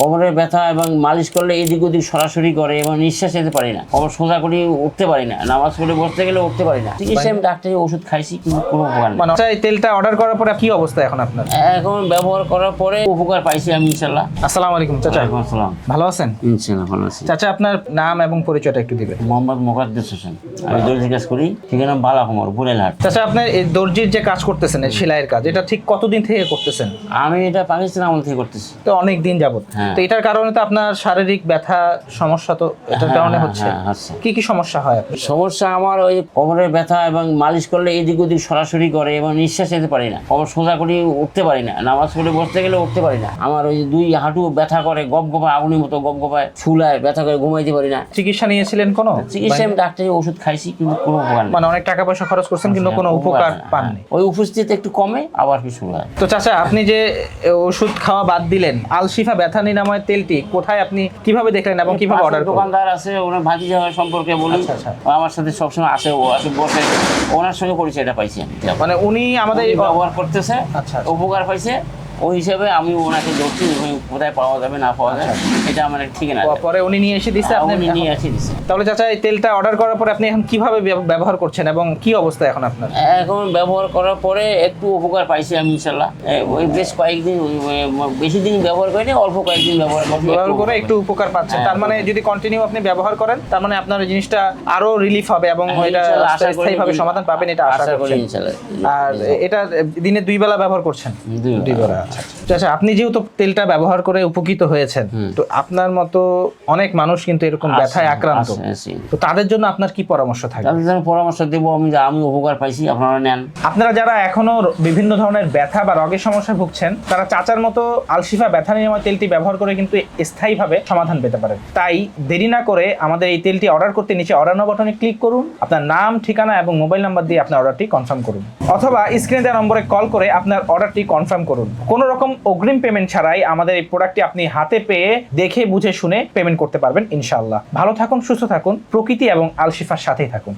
কোমরের ব্যথা এবং মালিশ করলে এদিক ওদিক সরাসরি করে এবং নিঃশ্বাস নিতে পারি না। কোমর সোজা করে উঠতে পারি না। নামাজ পড়ে বসতে গেলে উঠতে পারি না। চিকিৎসা আমি ডাক্তারি ওষুধ খাইছি কিন্তু কোনো উপকার নেই। মানে এই তেলটা অর্ডার করার পরে কি অবস্থা এখন আপনার? এখন ব্যবহার করার পরে উপকার পাইছি আমি ইনশাল্লাহ আসসালামু আলাইকুম চাচা। আসসালাম। ভালো আছেন? ইনশাল্লাহ ভালো আছি। চাচা আপনার নাম এবং পরিচয়টা একটু দিবেন। মোহাম্মদ মোকাদ্দেস হোসেন। আমি দর্জি কাজ করি ঠিকানা বালা কুমার বুড়েলহাট চাচা আপনার এই দর্জির যে কাজ করতেছেন সেলাইয়ের কাজ এটা ঠিক কতদিন থেকে করতেছেন? আমি এটা পাকিস্তান আমল থেকে করতেছি। তো অনেক দিন যাবত হ্যাঁ। তো এটার কারণে তো আপনার শারীরিক ব্যথা সমস্যা তো এটার হ্যাঁ, কারণে হ্যাঁ, হচ্ছে। হ্যাঁ, কি কি সমস্যা হয় সমস্যা আমার ওই কোমরের ব্যথা এবং মালিশ করলে এদিক ওদিক সরাসরি করে এবং নিঃশ্বাস নিতে পারি না। কোমর সোজা করে উঠতে পারি না। নামাজ পড়ে বসতে গেলে উঠতে পারি না। আমার ওই দুই হাঁটু ব্যথা করে গপ গপায় আগুনের মতো গপ গপায় ফুলায় ব্যথা করে ঘুমাইতে পারি না। চিকিৎসা নিয়েছিলেন কোনো? চিকিৎসা আমি ডাক্তারি ওষুধ খাইছি কিন্তু কোনো উপকার মানে অনেক টাকা পয়সা খরচ করছেন কিন্তু কোনো উপকার হ্যাঁ, পাননি। ওই উপস্থিতি একটু কমে আবার কিছু হয় তো চাচা আপনি যে ওষুধ খাওয়া বাদ দিলেন আলশিফা ব্যথা নিরাময় তেলটি কোথায় আপনি কীভাবে দেখলেন এবং কীভাবে অর্ডার দোকানদার আছে ওনার ভাতি যাওয়ার সম্পর্কে বলি আচ্ছা, আচ্ছা। আমার সাথে সবসময় আসে ও আসে বসে। ওনার সঙ্গে পরিচয়টা পাইছি মানে উনি আমাদের ব্যবহার করতেছে আচ্ছা, আচ্ছা। উপকার পাইছে। ওই হিসাবে আমি ওনাকে ধরছি কোথায় পাওয়া যাবে না পাওয়া যাবে এটা আমার ঠিক না পরে উনি নিয়ে এসে দিচ্ছে আপনি? নিয়ে আসি দিছে। তাহলে চাচা এই তেলটা অর্ডার করার পরে আপনি এখন কীভাবে ব্যবহার করছেন এবং কি অবস্থা এখন আপনার? এখন ব্যবহার করার পরে একটু উপকার পাইছি আমি ইনশাল্লাহ। ওই বেশ কয়েকদিন বেশি দিন ব্যবহার করিনি অল্প কয়েকদিন ব্যবহার করছি ব্যবহার করে একটু উপকার পাচ্ছেন। হ্যাঁ, তার মানে যদি কন্টিনিউ আপনি ব্যবহার করেন তার মানে আপনার জিনিসটা আরও রিলিফ হবে এবং হ্যাঁ, এটা স্থায়ীভাবে সমাধান পাবেন এটা আশা করি ইনশাল্লাহ। আর এটা দিনে দুই বেলা ব্যবহার করছেন? দুই বেলা। আচ্ছা আচ্ছা। আপনি যেহেতু তেলটা ব্যবহার করে উপকৃত হয়েছেন তো আপনার মতো অনেক মানুষ কিন্তু এরকম ব্যথায় আক্রান্ত। তো তাদের জন্য আপনার কি পরামর্শ থাকবে? তাদের জন্য পরামর্শ দেবো আমি যে আমি উপকার পাইছি আপনারা নেন। আপনারা যারা এখনও বিভিন্ন ধরনের ব্যথা বা রগের সমস্যায় ভুগছেন তারা চাচার মতো আলশিফা ব্যথা নিরাময় তেলটি ব্যবহার করে কিন্তু স্থায়ীভাবে সমাধান পেতে পারেন। তাই দেরি না করে আমাদের এই তেলটি অর্ডার করতে নিচে অর্ডার বাটনে ক্লিক করুন আপনার নাম ঠিকানা এবং মোবাইল নাম্বার দিয়ে আপনার অর্ডারটি কনফার্ম করুন। অথবা স্ক্রিনে দেওয়া নম্বরে কল করে আপনার অর্ডারটি কনফার্ম করুন। কোনো রকম অগ্রিম পেমেন্ট ছাড়াই আমাদের এই প্রোডাক্টটি আপনি হাতে পেয়ে দেখে, বুঝে, শুনে পেমেন্ট করতে পারবেন ইনশাল্লাহ ভালো থাকুন, সুস্থ থাকুন, প্রকৃতি এবং আলশিফার সাথেই থাকুন।